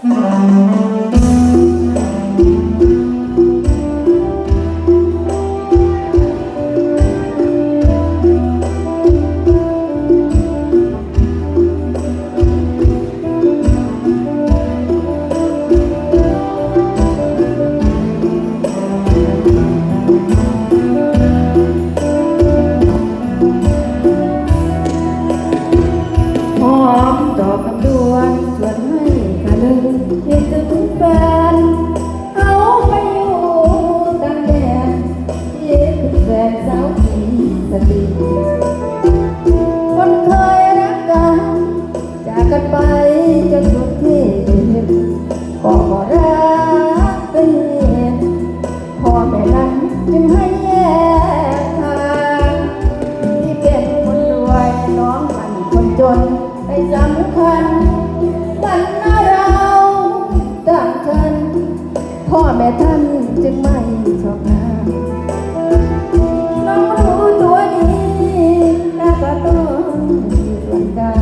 หอมดอกกำดวนสวน หนึ่งคิดถึงแนเอาไปอยู่ต่างแดนคิดถึงแฟนสาวทีคนเคยรักกัน จากกันไปจนสุดที่ก็รักเป็นเหตุพอแม่นั้นจึงให้แยกทางที่เป็นคนรวยน้องคนจนไปสำคัญ but พ่อแม่ท่านจึงไม่ชอบนาน้องรู้ตัวดีแล้วก็ต้องมีส่วนกา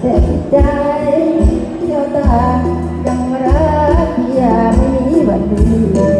แต่จิตใจเจ้าตายังรักพี่ยาไม่มีวันดี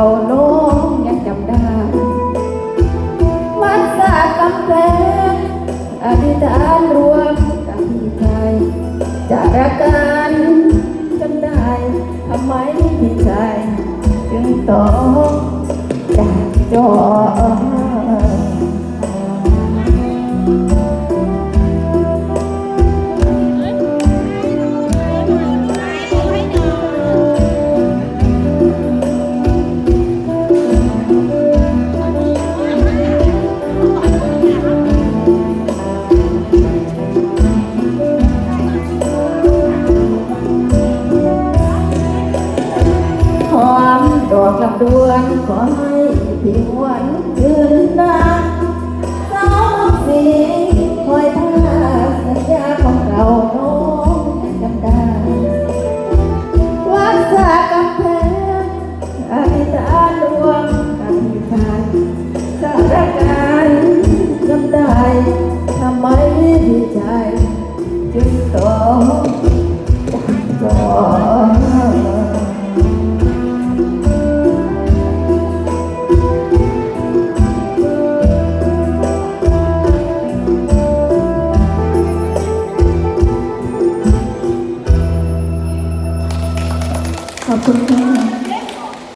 าของเราน้องยังจำได้วัดสากำแพงอธิษฐานรวมกับพี่ชายจะรักกันจำได้ทำไมพี่ชายจึงต้องจากจอ มดอกลำดวนขอให้พี่หวนคืนนานสาวสีคอยท่าสัญญาของเราโน้องจำได้วัดสากำแพงอธิษฐานรวมกันทานสารการจำได้ทำไมพี่ชายจึงต้องจากจอข 好冬天